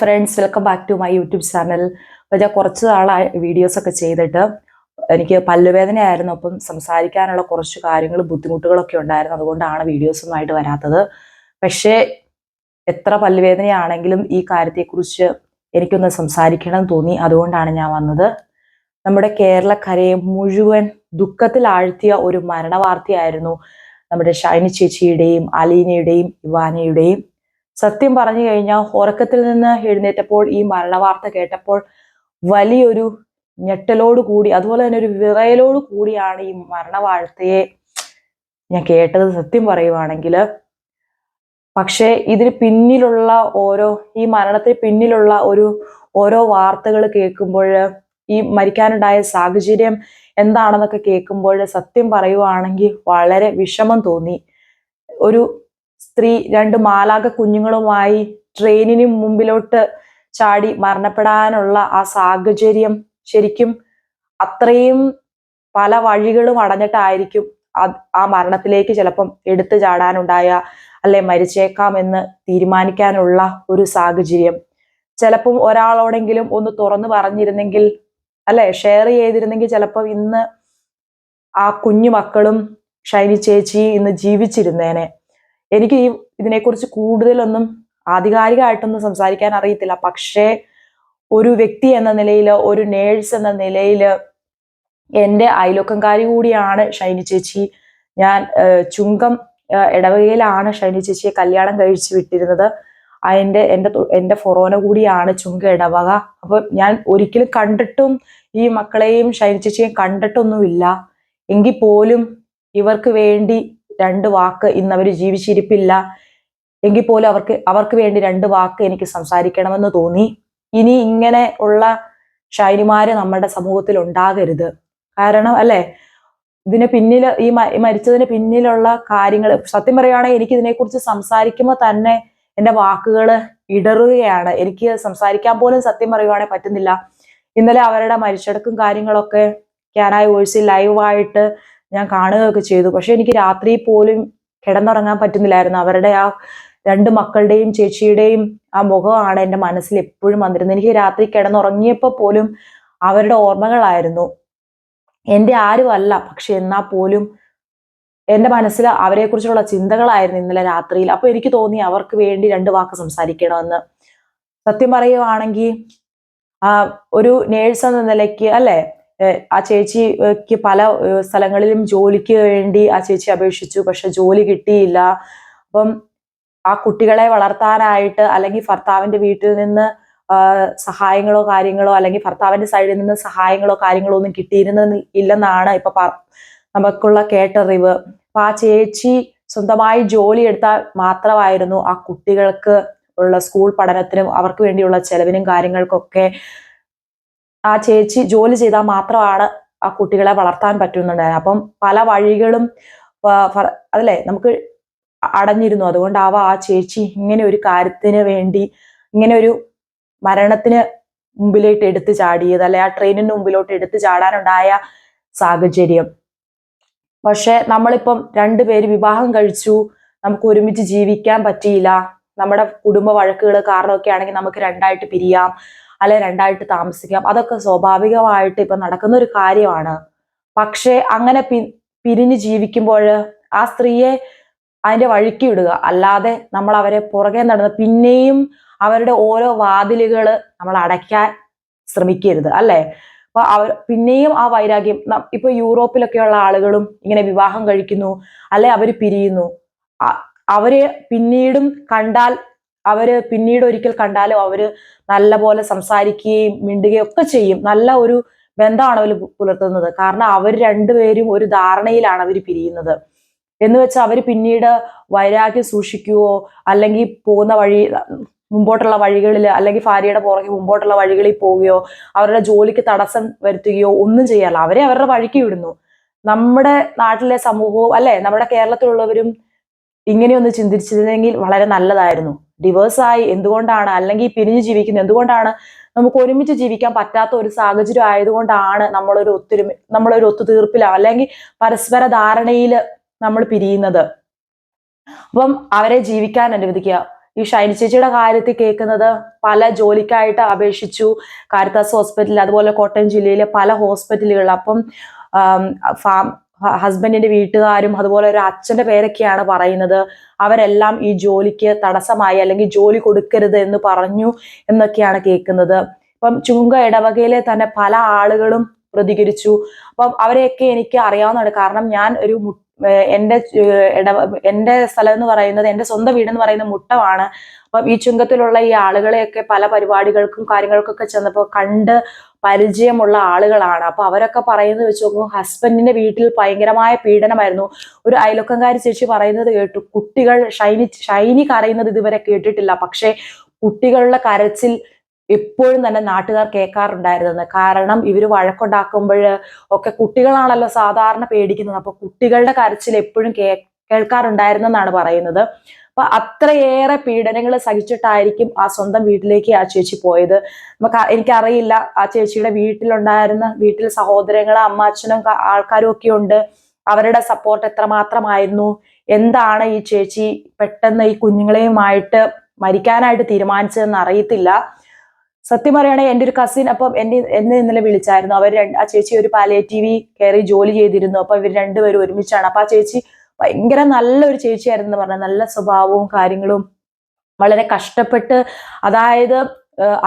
Friends welcome back to my YouTube channel അപ്പോൾ ഞാൻ കുറച്ച് നാളായി വീഡിയോസ് ഒക്കെ ചെയ്തിട്ട് എനിക്ക് പല്ലുവേദനയായിരുന്നു അപ്പം സംസാരിക്കാനുള്ള കുറച്ച് കാര്യങ്ങൾ ബുദ്ധിമുട്ടുകളൊക്കെ ഉണ്ടായിരുന്നു. അതുകൊണ്ടാണ് വീഡിയോസ് ഒന്നും ആയിട്ട് വരാത്തത്. പക്ഷേ എത്ര പല്ലുവേദനയാണെങ്കിലും ഈ കാര്യത്തെക്കുറിച്ച് എനിക്കൊന്ന് സംസാരിക്കണം തോന്നി. അതുകൊണ്ടാണ് ഞാൻ വന്നത്. നമ്മുടെ കേരളക്കരയെ മുഴുവൻ ദുഃഖത്തിലാഴ്ത്തിയ ഒരു മരണവാർത്തയായിരുന്നു നമ്മുടെ ഷൈനി ചേച്ചിയുടെയും അലീനയുടെയും ഇവാനയുടെയും സത്യം പറഞ്ഞു കഴിഞ്ഞാൽ ഉറക്കത്തിൽ നിന്ന് എഴുന്നേറ്റപ്പോൾ ഈ മരണവാർത്ത കേട്ടപ്പോൾ വലിയൊരു ഞെട്ടലോട് കൂടി അതുപോലെ തന്നെ ഒരു വിറയലോട് കൂടിയാണ് ഈ മരണവാർത്തയെ ഞാൻ കേട്ടത് സത്യം പറയുവാണെങ്കിൽ. പക്ഷേ ഇതിന് പിന്നിലുള്ള ഓരോ ഈ മരണത്തിന് പിന്നിലുള്ള ഒരു ഓരോ വാർത്തകൾ കേൾക്കുമ്പോൾ ഈ മരിക്കാനുണ്ടായ സാഹചര്യം എന്താണെന്നൊക്കെ കേൾക്കുമ്പോൾ സത്യം പറയുവാണെങ്കിൽ വളരെ വിഷമം തോന്നി. ഒരു സ്ത്രീ രണ്ട് മാലാക കുഞ്ഞുങ്ങളുമായി ട്രെയിനിന് മുമ്പിലോട്ട് ചാടി മരണപ്പെടാനുള്ള ആ സാഹചര്യം ശരിക്കും അത്രയും പല വഴികളും അടഞ്ഞിട്ടായിരിക്കും ആ- മരണത്തിലേക്ക് ചിലപ്പം എടുത്തു ചാടാനുണ്ടായ അല്ലെ മരിച്ചേക്കാം എന്ന് തീരുമാനിക്കാനുള്ള ഒരു സാഹചര്യം. ചിലപ്പം ഒരാളോടെങ്കിലും ഒന്ന് തുറന്നു പറഞ്ഞിരുന്നെങ്കിൽ അല്ലെ ഷെയർ ചെയ്തിരുന്നെങ്കിൽ ചിലപ്പം ഇന്ന് ആ കുഞ്ഞു മക്കളും ഷൈനി ചേച്ചി ഇന്ന് ജീവിച്ചിരുന്നേനെ. എനിക്ക് ഈ ഇതിനെക്കുറിച്ച് കൂടുതലൊന്നും ആധികാരികമായിട്ടൊന്നും സംസാരിക്കാൻ അറിയത്തില്ല. പക്ഷേ ഒരു വ്യക്തി എന്ന നിലയിൽ ഒരു നേഴ്സ് എന്ന നിലയിൽ എന്റെ അയലോക്കംകാരി കൂടിയാണ് ഷൈനി ചേച്ചി. ഞാൻ ചുങ്കം ഇടവകയിലാണ് ഷൈനി ചേച്ചിയെ കല്യാണം കഴിച്ചു വിട്ടിരുന്നത്. അതിന്റെ എന്റെ എന്റെ ഫൊറോന കൂടിയാണ് ചുങ്ക ഇടവക. അപ്പം ഞാൻ ഒരിക്കലും കണ്ടിട്ടും ഈ മക്കളെയും ഷൈനി ചേച്ചിയെയും കണ്ടിട്ടൊന്നുമില്ല. എങ്കിൽ പോലും ഇവർക്ക് വേണ്ടി രണ്ട് വാക്ക് ഇന്ന് അവർ ജീവിച്ചിരിപ്പില്ല. എങ്കിൽ പോലും അവർക്ക് അവർക്ക് വേണ്ടി രണ്ട് വാക്ക് എനിക്ക് സംസാരിക്കണമെന്ന് തോന്നി. ഇനി ഇങ്ങനെ ഉള്ള ഷൈനിമാര് നമ്മുടെ സമൂഹത്തിൽ ഉണ്ടാകരുത്. കാരണം അല്ലെ? ഇതിന് പിന്നിൽ ഈ മരിച്ചതിന് പിന്നിലുള്ള കാര്യങ്ങൾ സത്യം പറയുകയാണെങ്കിൽ എനിക്ക് ഇതിനെക്കുറിച്ച് സംസാരിക്കുമ്പോൾ തന്നെ എന്റെ വാക്കുകൾ ഇടറുകയാണ്. എനിക്ക് സംസാരിക്കാൻ പോലും സത്യം പറയുവാണെങ്കിൽ പറ്റുന്നില്ല. ഇന്നലെ അവരുടെ മരിച്ചടക്കും കാര്യങ്ങളൊക്കെ ക്യാനായ വോയിസിൽ ലൈവായിട്ട് ഞാൻ കാണുകയൊക്കെ ചെയ്തു. പക്ഷെ എനിക്ക് രാത്രി പോലും കിടന്നുറങ്ങാൻ പറ്റുന്നില്ലായിരുന്നു. അവരുടെ ആ രണ്ട് മക്കളുടെയും ചേച്ചിയുടെയും ആ മുഖമാണ് എന്റെ മനസ്സിൽ എപ്പോഴും വന്നിരുന്നത്. എനിക്ക് രാത്രി കിടന്നുറങ്ങിയപ്പോൾ പോലും അവരുടെ ഓർമ്മകളായിരുന്നു. എന്റെ ആരുമല്ല പക്ഷെ എന്നാൽ പോലും എന്റെ മനസ്സിൽ അവരെക്കുറിച്ചുള്ള ചിന്തകളായിരുന്നു ഇന്നലെ രാത്രിയിൽ. അപ്പോൾ എനിക്ക് തോന്നി അവർക്ക് വേണ്ടി രണ്ട് വാക്ക് സംസാരിക്കണമെന്ന്. സത്യം ആ ഒരു നേഴ്സ് എന്ന നിലയ്ക്ക് അല്ലെ ആ ചേച്ചിക്ക് പല സ്ഥലങ്ങളിലും ജോലിക്ക് വേണ്ടി ആ ചേച്ചി അപേക്ഷിച്ചു. പക്ഷെ ജോലി കിട്ടിയില്ല. അപ്പം ആ കുട്ടികളെ വളർത്താനായിട്ട് അല്ലെങ്കിൽ ഭർത്താവിന്റെ വീട്ടിൽ നിന്ന് സഹായങ്ങളോ കാര്യങ്ങളോ അല്ലെങ്കിൽ ഭർത്താവിന്റെ സൈഡിൽ നിന്ന് സഹായങ്ങളോ കാര്യങ്ങളോ ഒന്നും കിട്ടിയിരുന്ന ഇല്ലെന്നാണ് ഇപ്പൊ നമുക്കുള്ള കേട്ടറിവ്. അപ്പൊ ആ ചേച്ചി സ്വന്തമായി ജോലി എടുത്താൽ മാത്രമായിരുന്നു ആ കുട്ടികൾക്ക് ഉള്ള സ്കൂൾ പഠനത്തിനും അവർക്ക് വേണ്ടിയുള്ള ചെലവിനും കാര്യങ്ങൾക്കൊക്കെ ആ ചേച്ചി ജോലി ചെയ്താൽ മാത്രമാണ് ആ കുട്ടികളെ വളർത്താൻ പറ്റുന്നുണ്ടായിരുന്നത് അപ്പം പല വഴികളും അതല്ലേ നമുക്ക് അടഞ്ഞിരുന്നു. അതുകൊണ്ടാവാം ആ ചേച്ചി ഇങ്ങനെ ഒരു കാര്യത്തിന് വേണ്ടി ഇങ്ങനെ ഒരു മരണത്തിന് മുമ്പിലോട്ട് എടുത്തു ചാടിയത് അല്ലെ ആ ട്രെയിനിന് മുമ്പിലോട്ട് എടുത്തു ചാടാനുണ്ടായ സാഹചര്യം. പക്ഷെ നമ്മളിപ്പം രണ്ടുപേര് വിവാഹം കഴിച്ചു നമുക്ക് ഒരുമിച്ച് ജീവിക്കാൻ പറ്റിയില്ല. നമ്മുടെ കുടുംബ വഴക്കുകൾ കാരണമൊക്കെ ആണെങ്കിൽ നമുക്ക് രണ്ടായിട്ട് പിരിയാം. അല്ലെ രണ്ടായിട്ട് താമസിക്കാം. അതൊക്കെ സ്വാഭാവികമായിട്ട് ഇപ്പൊ നടക്കുന്ന ഒരു കാര്യമാണ്. പക്ഷേ അങ്ങനെ പി പിരിഞ്ഞ് ജീവിക്കുമ്പോൾ ആ സ്ത്രീയെ അതിന്റെ വഴിക്ക് വിടുക. അല്ലാതെ നമ്മൾ അവരെ പുറകെ നടന്ന് പിന്നെയും അവരുടെ ഓരോ വാതിലുകൾ നമ്മൾ അടയ്ക്കാൻ ശ്രമിക്കരുത് അല്ലേ? അപ്പൊ അവർ പിന്നെയും ആ വൈരാഗ്യം ഇപ്പൊ യൂറോപ്പിലൊക്കെയുള്ള ആളുകളും ഇങ്ങനെ വിവാഹം കഴിക്കുന്നു അല്ലെ അവർ പിരിയുന്നു. അവർ പിന്നീടും കണ്ടാൽ അവർ പിന്നീട് ഒരിക്കൽ കണ്ടാലും അവർ നല്ല പോലെ സംസാരിക്കുകയും മിണ്ടുകയും ഒക്കെ ചെയ്യും. നല്ല ഒരു ബന്ധമാണ് അവർ പുലർത്തുന്നത്. കാരണം അവർ രണ്ടുപേരും ഒരു ധാരണയിലാണ് അവർ പിരിയുന്നത്. എന്ന് വെച്ചാൽ അവർ പിന്നീട് വൈരാഗ്യം സൂക്ഷിക്കുകയോ അല്ലെങ്കിൽ പോകുന്ന വഴി മുമ്പോട്ടുള്ള വഴികളിൽ അല്ലെങ്കിൽ ഭാര്യയുടെ പുറകെ മുമ്പോട്ടുള്ള വഴികളിൽ പോവുകയോ അവരുടെ ജോലിക്ക് തടസ്സം വരുത്തുകയോ ഒന്നും ചെയ്യാറില്ല. അവരെ അവരുടെ വഴിക്ക് വിടുന്നു. നമ്മുടെ നാട്ടിലെ സമൂഹവും അല്ലെ നമ്മുടെ കേരളത്തിലുള്ളവരും ഇങ്ങനെയൊന്ന് ചിന്തിച്ചിരുന്നെങ്കിൽ വളരെ നല്ലതായിരുന്നു. ഡിവേഴ്സ് ആയി എന്തുകൊണ്ടാണ് അല്ലെങ്കിൽ പിരിഞ്ഞു ജീവിക്കുന്നത്? എന്തുകൊണ്ടാണ് നമുക്ക് ഒരുമിച്ച് ജീവിക്കാൻ പറ്റാത്ത ഒരു സാഹചര്യം ആയതുകൊണ്ടാണ് നമ്മളൊരു ഒത്തൊരുമ നമ്മളൊരു ഒത്തുതീർപ്പിലോ അല്ലെങ്കിൽ പരസ്പര ധാരണയിൽ നമ്മൾ പിരിയുന്നത്. അപ്പം അവരെ ജീവിക്കാൻ അനുവദിക്കുക. ഈ ഷൈനി ചേച്ചിയുടെ കാര്യത്തിൽ കേൾക്കുന്നത് പല ജോലിക്കായിട്ട് അപേക്ഷിച്ചു. കാരിത്താസ് ഹോസ്പിറ്റലിൽ അതുപോലെ കോട്ടയം ജില്ലയിലെ പല ഹോസ്പിറ്റലുകളിൽ. അപ്പം ഫാം ഹസ്ബൻഡിന്റെ വീട്ടുകാരും അതുപോലെ ഒരു അച്ഛന്റെ പേരൊക്കെയാണ് പറയുന്നത്. അവരെല്ലാം ഈ ജോലിക്ക് തടസ്സമായി അല്ലെങ്കിൽ ജോലി കൊടുക്കരുത് എന്ന് പറഞ്ഞു എന്നൊക്കെയാണ് കേൾക്കുന്നത്. ഇപ്പം ചുങ്ക ഇടവകയിലെ തന്നെ പല ആളുകളും പ്രതികരിച്ചു. അപ്പം അവരെയൊക്കെ എനിക്ക് അറിയാവുന്നതാണ്. കാരണം ഞാൻ ഒരു എന്റെ ഇടവ എന്റെ സ്ഥലം എന്ന് പറയുന്നത് എന്റെ സ്വന്തം വീട് എന്ന് പറയുന്നത് മുട്ടമാണ് അപ്പം ഈ ചുങ്കത്തിലുള്ള ഈ ആളുകളെയൊക്കെ പല പരിപാടികൾക്കും കാര്യങ്ങൾക്കൊക്കെ ചെന്നപ്പോൾ കണ്ട് പരിചയമുള്ള ആളുകളാണ്. അപ്പൊ അവരൊക്കെ പറയുന്നത് വെച്ച് നോക്കുമ്പോൾ ഹസ്ബൻഡിന്റെ വീട്ടിൽ ഭയങ്കരമായ പീഡനമായിരുന്നു. ഒരു അയലൊക്കംകാരി ചേച്ചി പറയുന്നത് കേട്ടു കുട്ടികൾ ഷൈനി ഷൈനി കരയുന്നത് ഇതുവരെ കേട്ടിട്ടില്ല. പക്ഷെ കുട്ടികളുടെ കരച്ചിൽ എപ്പോഴും തന്നെ നാട്ടുകാർ കേൾക്കാറുണ്ടായിരുന്നത്. കാരണം ഇവർ വഴക്കുണ്ടാക്കുമ്പോൾ ഒക്കെ കുട്ടികളാണല്ലോ സാധാരണ പേടിക്കുന്നത്. അപ്പൊ കുട്ടികളുടെ കരച്ചിൽ എപ്പോഴും കേ കേൾക്കാറുണ്ടായിരുന്നെന്നാണ് പറയുന്നത്. അപ്പൊ അത്രയേറെ പീഡനങ്ങൾ സഹിച്ചിട്ടായിരിക്കും ആ സ്വന്തം വീട്ടിലേക്ക് ആ ചേച്ചി പോയത്. നമുക്ക് എനിക്കറിയില്ല ആ ചേച്ചിയുടെ വീട്ടിലുണ്ടായിരുന്ന വീട്ടിൽ സഹോദരങ്ങൾ അമ്മാച്ചനും ആൾക്കാരും ഒക്കെ ഉണ്ട്. അവരുടെ സപ്പോർട്ട് എത്രമാത്രമായിരുന്നു? എന്താണ് ഈ ചേച്ചി പെട്ടെന്ന് ഈ കുഞ്ഞുങ്ങളെയുമായിട്ട് മരിക്കാനായിട്ട് തീരുമാനിച്ചതെന്ന് അറിയത്തില്ല. സത്യം പറയുകയാണെങ്കിൽ എന്റെ ഒരു കസിൻ അപ്പം എന്നെ എന്നെ ഇന്നലെ വിളിച്ചായിരുന്നു. അവർ ആ ചേച്ചി ഒരു പാലിയേറ്റീവി കയറി ജോലി ചെയ്തിരുന്നു. അപ്പൊ ഇവർ രണ്ടുപേരും ഒരുമിച്ചാണ്. അപ്പൊ ആ ചേച്ചി ഭയങ്കര നല്ലൊരു ചേച്ചിയായിരുന്നു എന്ന് പറഞ്ഞാൽ നല്ല സ്വഭാവവും കാര്യങ്ങളും വളരെ കഷ്ടപ്പെട്ട് അതായത്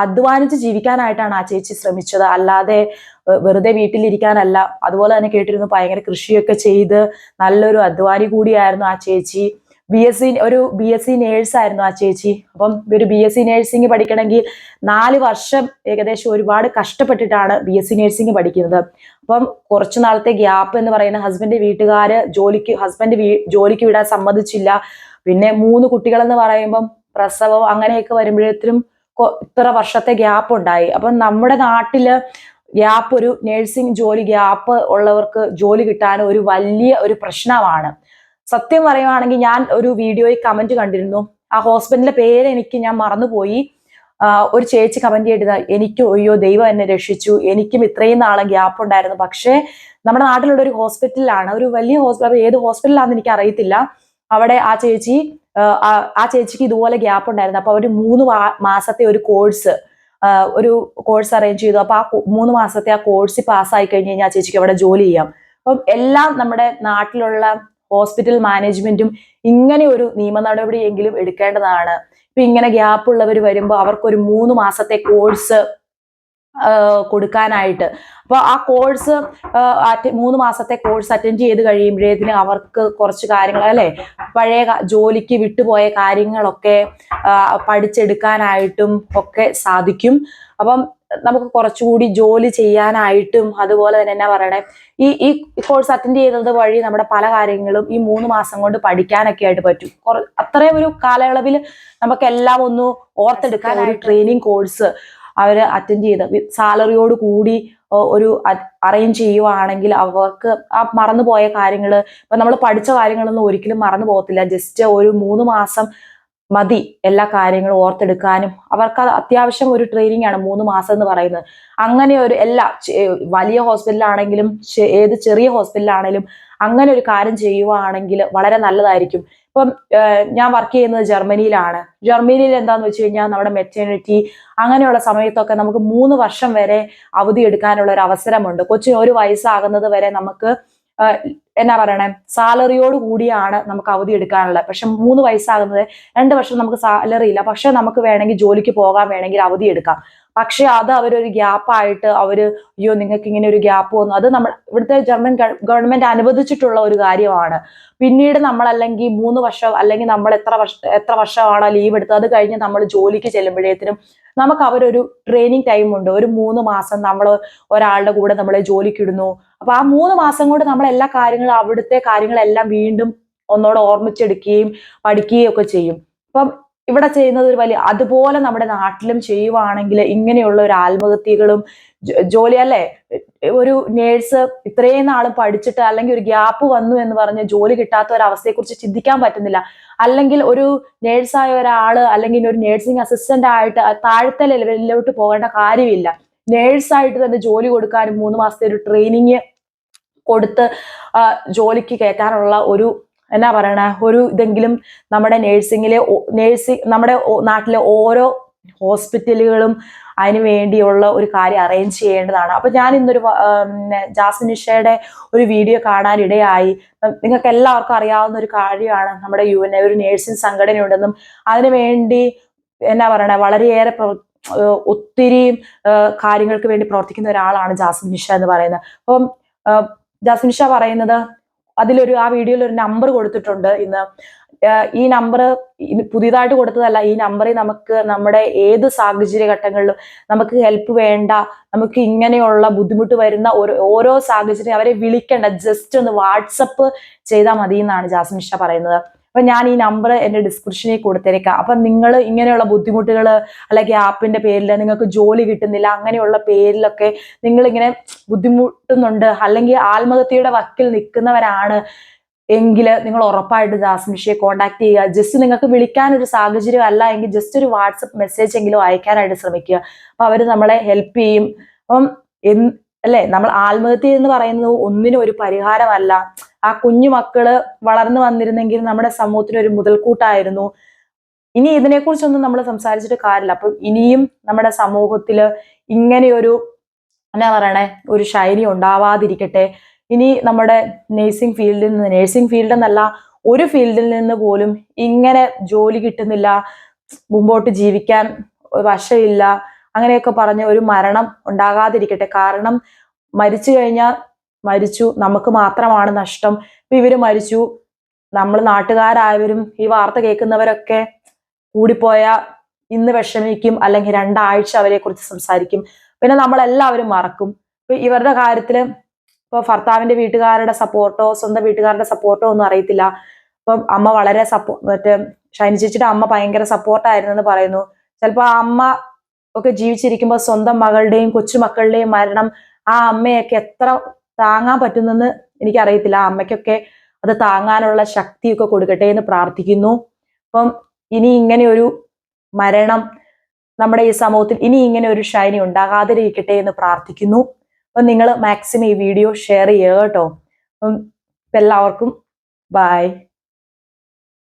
അധ്വാനിച്ച് ജീവിക്കാനായിട്ടാണ് ആ ചേച്ചി ശ്രമിച്ചത്. അല്ലാതെ വെറുതെ വീട്ടിലിരിക്കാനല്ല. അതുപോലെ തന്നെ കേട്ടിരുന്നു ഭയങ്കര കൃഷിയൊക്കെ ചെയ്ത് നല്ലൊരു അധ്വാനി കൂടിയായിരുന്നു ആ ചേച്ചി. ബി എസ് സി ഒരു ബി എസ് സി നേഴ്സ് ആയിരുന്നു ആ ചേച്ചി. അപ്പം ഒരു ബി എസ് സി നേഴ്സിംഗ് പഠിക്കണമെങ്കിൽ നാല് വർഷം ഏകദേശം ഒരുപാട് കഷ്ടപ്പെട്ടിട്ടാണ് ബി എസ് സി നേഴ്സിംഗ് പഠിക്കുന്നത്. അപ്പം കുറച്ചു നാളത്തെ ഗ്യാപ്പ് എന്ന് പറയുന്ന ഹസ്ബൻഡ് വീട്ടുകാര് ജോലിക്ക് ഹസ്ബൻഡ് ജോലിക്ക് വിടാൻ സമ്മതിച്ചില്ല. പിന്നെ മൂന്ന് കുട്ടികൾ എന്ന് പറയുമ്പം പ്രസവം അങ്ങനെയൊക്കെ വരുമ്പോഴത്തേനും ഇത്ര വർഷത്തെ ഗ്യാപ്പ് ഉണ്ടായി. അപ്പം നമ്മുടെ നാട്ടിൽ ഗ്യാപ്പ് ഒരു നേഴ്സിംഗ് ജോലി ഗ്യാപ്പ് ഉള്ളവർക്ക് ജോലി കിട്ടാൻ ഒരു വലിയ ഒരു പ്രശ്നമാണ്. സത്യം പറയുവാണെങ്കിൽ ഞാൻ ഒരു വീഡിയോയിൽ കമന്റ് കണ്ടിരുന്നു. ആ ഹോസ്പിറ്റലിന്റെ പേര് എനിക്ക് ഞാൻ മറന്നുപോയി. ഒരു ചേച്ചി കമന്റ് ചെയ്തത് എനിക്ക് അയ്യോ ദൈവം എന്നെ രക്ഷിച്ചു. എനിക്കും ഇത്രയും നാളെ ഗ്യാപ്പ് ഉണ്ടായിരുന്നു. പക്ഷേ നമ്മുടെ നാട്ടിലുള്ള ഒരു ഹോസ്പിറ്റലിലാണ് ഒരു വലിയ ഹോസ്പിറ്റൽ ഏത് ഹോസ്പിറ്റലാണെന്ന് എനിക്ക് അറിയത്തില്ല. അവിടെ ആ ചേച്ചി ആ ചേച്ചിക്ക് ഇതുപോലെ ഗ്യാപ്പ് ഉണ്ടായിരുന്നു. അപ്പൊ അവർ മൂന്ന് മാസത്തെ ഒരു കോഴ്സ് ഒരു കോഴ്സ് അറേഞ്ച് ചെയ്തു. അപ്പൊ ആ മൂന്ന് മാസത്തെ ആ കോഴ്സ് പാസ്സായി കഴിഞ്ഞ് കഴിഞ്ഞാൽ ആ ചേച്ചിക്ക് അവിടെ ജോലി ചെയ്യാം. അപ്പം എല്ലാം നമ്മുടെ നാട്ടിലുള്ള ഹോസ്പിറ്റൽ മാനേജ്മെന്റും ഇങ്ങനെ ഒരു നിയമ നടപടിയെങ്കിലും എടുക്കേണ്ടതാണ്. ഇപ്പൊ ഇങ്ങനെ ഗ്യാപ്പ് ഉള്ളവർ വരുമ്പോൾ അവർക്കൊരു മൂന്ന് മാസത്തെ കോഴ്സ് കൊടുക്കാനായിട്ട്. അപ്പൊ ആ കോഴ്സ് മൂന്ന് മാസത്തെ കോഴ്സ് അറ്റൻഡ് ചെയ്ത് കഴിയുമ്പോഴേത്തിന് അവർക്ക് കുറച്ച് കാര്യങ്ങൾ അല്ലെ? പഴയ ജോലിക്ക് വിട്ടുപോയ കാര്യങ്ങളൊക്കെ പഠിച്ചെടുക്കാനായിട്ടും ഒക്കെ സാധിക്കും. അപ്പം നമുക്ക് കുറച്ചുകൂടി ജോലി ചെയ്യാനായിട്ടും അതുപോലെ തന്നെ എന്നാ പറയണേ? ഈ ഈ കോഴ്സ് അറ്റൻഡ് ചെയ്യുന്നത് വഴി നമ്മുടെ പല കാര്യങ്ങളും ഈ മൂന്ന് മാസം കൊണ്ട് പഠിക്കാനൊക്കെ ആയിട്ട് പറ്റും. അത്രയും ഒരു കാലയളവിൽ നമുക്ക് എല്ലാം ഒന്ന് ഓർത്തെടുക്കാൻ ഒരു ട്രെയിനിങ് കോഴ്സ് അവർ അറ്റൻഡ് ചെയ്ത്. സാലറിയോട് കൂടി ഒരു അറേഞ്ച് ചെയ്യുവാണെങ്കിൽ അവർക്ക് ആ മറന്നുപോയ കാര്യങ്ങൾ ഇപ്പൊ നമ്മൾ പഠിച്ച കാര്യങ്ങളൊന്നും ഒരിക്കലും മറന്നു പോകത്തില്ല ജസ്റ്റ് ഒരു മൂന്ന് മാസം മതി എല്ലാ കാര്യങ്ങളും ഓർത്തെടുക്കാനും. അവർക്ക് അത് അത്യാവശ്യം ഒരു ട്രെയിനിങ് ആണ് മൂന്ന് മാസം എന്ന് പറയുന്നത്. അങ്ങനെ ഒരു എല്ലാ വലിയ ഹോസ്പിറ്റലാണെങ്കിലും ഏത് ചെറിയ ഹോസ്പിറ്റലാണെങ്കിലും അങ്ങനെ ഒരു കാര്യം ചെയ്യുവാണെങ്കിൽ വളരെ നല്ലതായിരിക്കും. ഇപ്പം ഞാൻ വർക്ക് ചെയ്യുന്നത് ജർമ്മനിയിലാണ്. ജർമ്മനിയിൽ എന്താന്ന് വെച്ച് കഴിഞ്ഞാൽ നമ്മുടെ മെറ്റേണിറ്റി അങ്ങനെയുള്ള സമയത്തൊക്കെ നമുക്ക് മൂന്ന് വർഷം വരെ അവധി എടുക്കാനുള്ള ഒരു അവസരമുണ്ട്. കൊച്ചിന് ഒരു വയസ്സാകുന്നത് വരെ നമുക്ക് എന്നാ പറയണേ? സാലറിയോട് കൂടിയാണ് നമുക്ക് അവധി എടുക്കാനുള്ളത്. പക്ഷെ മൂന്ന് വയസ്സാകുന്നത് രണ്ട് വർഷം നമുക്ക് സാലറി ഇല്ല. പക്ഷെ നമുക്ക് വേണമെങ്കിൽ ജോലിക്ക് പോകാൻ വേണമെങ്കിൽ അവധി എടുക്കാം. പക്ഷെ അത് അവരൊരു ഗ്യാപ്പായിട്ട് അവർ അയ്യോ നിങ്ങൾക്ക് ഇങ്ങനെ ഒരു ഗ്യാപ്പ് വന്നു. അത് നമ്മൾ ഇവിടുത്തെ ജർമ്മൻ ഗവൺമെന്റ് അനുവദിച്ചിട്ടുള്ള ഒരു കാര്യമാണ്. പിന്നീട് നമ്മൾ അല്ലെങ്കിൽ മൂന്ന് വർഷം അല്ലെങ്കിൽ നമ്മൾ എത്ര വർഷം എത്ര വർഷമാണ് ലീവ് എടുത്തത് അത് കഴിഞ്ഞ് നമ്മൾ ജോലിക്ക് ചെല്ലുമ്പോഴേത്തിനും നമുക്ക് അവരൊരു ട്രെയിനിങ് ടൈം ഉണ്ട്. ഒരു മൂന്ന് മാസം നമ്മൾ ഒരാളുടെ കൂടെ നമ്മളെ ജോലിക്ക് ഇടുന്നു. അപ്പൊ ആ മൂന്ന് മാസം കൊണ്ട് നമ്മൾ എല്ലാ കാര്യങ്ങളും അവിടുത്തെ കാര്യങ്ങളെല്ലാം വീണ്ടും ഒന്നോടെ ഓർമ്മിച്ചെടുക്കുകയും പഠിക്കുകയും ഒക്കെ ചെയ്യും. അപ്പം ഇവിടെ ചെയ്യുന്നത് ഒരു വലിയ അതുപോലെ നമ്മുടെ നാട്ടിലും ചെയ്യുവാണെങ്കിൽ ഇങ്ങനെയുള്ള ഒരു ആത്മഹത്യകളും ജോലി അല്ലേ? ഒരു നേഴ്സ് ഇത്രയും നാളും പഠിച്ചിട്ട് അല്ലെങ്കിൽ ഒരു ഗ്യാപ്പ് വന്നു എന്ന് പറഞ്ഞ് ജോലി കിട്ടാത്ത ഒരു അവസ്ഥയെക്കുറിച്ച് ചിന്തിക്കാൻ പറ്റുന്നില്ല. അല്ലെങ്കിൽ ഒരു നേഴ്സായ ഒരാൾ അല്ലെങ്കിൽ ഒരു നേഴ്സിംഗ് അസിസ്റ്റന്റ് ആയിട്ട് താഴത്തെ ലെവലിലോട്ട് പോകേണ്ട കാര്യമില്ല. നേഴ്സായിട്ട് തന്നെ ജോലി കൊടുക്കാനും മൂന്ന് മാസത്തെ ഒരു ട്രെയിനിങ് കൊടുത്ത് ജോലിക്ക് കയറ്റാനുള്ള ഒരു എന്നാ പറയണ ഒരു ഇതെങ്കിലും നമ്മുടെ നേഴ്സിങ്ങിലെ നേഴ്സിംഗ് നമ്മുടെ നാട്ടിലെ ഓരോ ഹോസ്പിറ്റലുകളും അതിന് വേണ്ടിയുള്ള ഒരു കാര്യം അറേഞ്ച് ചെയ്യേണ്ടതാണ്. അപ്പൊ ഞാൻ ഇന്നൊരു ജാസ്മിനിഷയുടെ ഒരു വീഡിയോ കാണാനിടയായി. നിങ്ങൾക്ക് എല്ലാവർക്കും അറിയാവുന്ന ഒരു കാര്യമാണ് നമ്മുടെ യു എൻ ഒരു നേഴ്സിംഗ് സംഘടനയുണ്ടെന്നും അതിനുവേണ്ടി എന്നാ പറയണ വളരെയേറെ ഒത്തിരി കാര്യങ്ങൾക്ക് വേണ്ടി പ്രവർത്തിക്കുന്ന ഒരാളാണ് ജാസ്മിൻ നിഷ എന്ന് പറയുന്നത്. അപ്പം ജാസ്മിൻ നിഷ പറയുന്നത് അതിലൊരു ആ വീഡിയോയിൽ ഒരു നമ്പർ കൊടുത്തിട്ടുണ്ട് ഇന്ന്. ഈ നമ്പർ പുതിയതായിട്ട് കൊടുത്തതല്ല ഈ നമ്പറിൽ നമുക്ക് നമ്മുടെ ഏത് സാഹചര്യ ഘട്ടങ്ങളിലും നമുക്ക് ഹെൽപ്പ് വേണ്ട നമുക്ക് ഇങ്ങനെയുള്ള ബുദ്ധിമുട്ട് വരുന്ന ഓരോ ഓരോ സാഹചര്യം അവരെ വിളിക്കേണ്ട ജസ്റ്റ് ഒന്ന് വാട്സപ്പ് ചെയ്താൽ മതി എന്നാണ് ജാസ്മിൻ നിഷ പറയുന്നത്. അപ്പൊ ഞാൻ ഈ നമ്പർ എന്റെ ഡിസ്ക്രിപ്ഷനിൽ കൊടുത്തേക്കാം. അപ്പൊ നിങ്ങൾ ഇങ്ങനെയുള്ള ബുദ്ധിമുട്ടുകൾ അല്ലെങ്കിൽ ആപ്പിന്റെ പേരിൽ നിങ്ങൾക്ക് ജോലി കിട്ടുന്നില്ല അങ്ങനെയുള്ള പേരിലൊക്കെ നിങ്ങൾ ഇങ്ങനെ ബുദ്ധിമുട്ടുന്നുണ്ട് അല്ലെങ്കിൽ ആത്മഹത്യയുടെ വക്കിൽ നിൽക്കുന്നവരാണ് എങ്കിൽ നിങ്ങൾ ഉറപ്പായിട്ട് ജാസ്മിഷയെ കോണ്ടാക്ട് ചെയ്യുക. ജസ്റ്റ് നിങ്ങൾക്ക് വിളിക്കാൻ ഒരു സാഹചര്യം അല്ല എങ്കിൽ ജസ്റ്റ് ഒരു വാട്സപ്പ് മെസ്സേജ് എങ്കിലും അയക്കാനായിട്ട് ശ്രമിക്കുക. അപ്പൊ അവർ നമ്മളെ ഹെൽപ്പ് ചെയ്യും. അപ്പം അല്ലെ? നമ്മൾ ആത്മഹത്യ എന്ന് പറയുന്നത് ഒന്നിനും ഒരു പരിഹാരമല്ല. ആ കുഞ്ഞു മക്കൾ വളർന്നു വന്നിരുന്നെങ്കിൽ നമ്മുടെ സമൂഹത്തിന് ഒരു മുതൽക്കൂട്ടായിരുന്നു. ഇനി ഇതിനെക്കുറിച്ചൊന്നും നമ്മൾ സംസാരിച്ചിട്ട് കാര്യമില്ല. അപ്പം ഇനിയും നമ്മുടെ സമൂഹത്തിൽ ഇങ്ങനെയൊരു എന്നാ പറയണേ ഒരു ശൈലി ഉണ്ടാവാതിരിക്കട്ടെ. ഇനി നമ്മുടെ നേഴ്സിംഗ് ഫീൽഡിൽ നിന്ന് നേഴ്സിംഗ് ഫീൽഡ് എന്നല്ല ഒരു ഫീൽഡിൽ നിന്ന് പോലും ഇങ്ങനെ ജോലി കിട്ടുന്നില്ല മുമ്പോട്ട് ജീവിക്കാൻ വശമില്ല അങ്ങനെയൊക്കെ പറഞ്ഞ് ഒരു മരണം ഉണ്ടാകാതിരിക്കട്ടെ. കാരണം മരിച്ചു കഴിഞ്ഞാൽ മരിച്ചു. നമുക്ക് മാത്രമാണ് നഷ്ടം. ഇപ്പൊ ഇവർ മരിച്ചു. നമ്മൾ നാട്ടുകാരായവരും ഈ വാർത്ത കേൾക്കുന്നവരൊക്കെ കൂടിപ്പോയ ഇന്ന് വിഷമിക്കും അല്ലെങ്കിൽ രണ്ടാഴ്ച അവരെ കുറിച്ച് സംസാരിക്കും. പിന്നെ നമ്മളെല്ലാവരും മറക്കും. ഇപ്പൊ ഇവരുടെ കാര്യത്തിൽ ഇപ്പൊ ഭർത്താവിന്റെ വീട്ടുകാരുടെ സപ്പോർട്ടോ സ്വന്തം വീട്ടുകാരുടെ സപ്പോർട്ടോ ഒന്നും അറിയത്തില്ല. അപ്പം അമ്മ വളരെ സപ്പോ മറ്റേ ഷൈനി അമ്മ ഭയങ്കര സപ്പോർട്ടായിരുന്നു എന്ന് പറയുന്നു. ചിലപ്പോ ആ അമ്മ ഒക്കെ ജീവിച്ചിരിക്കുമ്പോൾ സ്വന്തം മകളുടെയും കൊച്ചുമക്കളുടെയും മരണം ആ അമ്മയൊക്കെ എത്ര താങ്ങാൻ പറ്റുന്നെന്ന് എനിക്കറിയത്തില്ല. അമ്മയ്ക്കൊക്കെ അത് താങ്ങാനുള്ള ശക്തിയൊക്കെ കൊടുക്കട്ടെ എന്ന് പ്രാർത്ഥിക്കുന്നു. അപ്പം ഇനി ഇങ്ങനെ ഒരു മരണം നമ്മുടെ ഈ സമൂഹത്തിൽ ഇനി ഇങ്ങനെ ഒരു ഷൈനി ഉണ്ടാകാതിരിക്കട്ടെ എന്ന് പ്രാർത്ഥിക്കുന്നു. അപ്പം നിങ്ങൾ മാക്സിമം ഈ വീഡിയോ ഷെയർ ചെയ്യുക കേട്ടോ. അപ്പം എല്ലാവർക്കും ബൈ.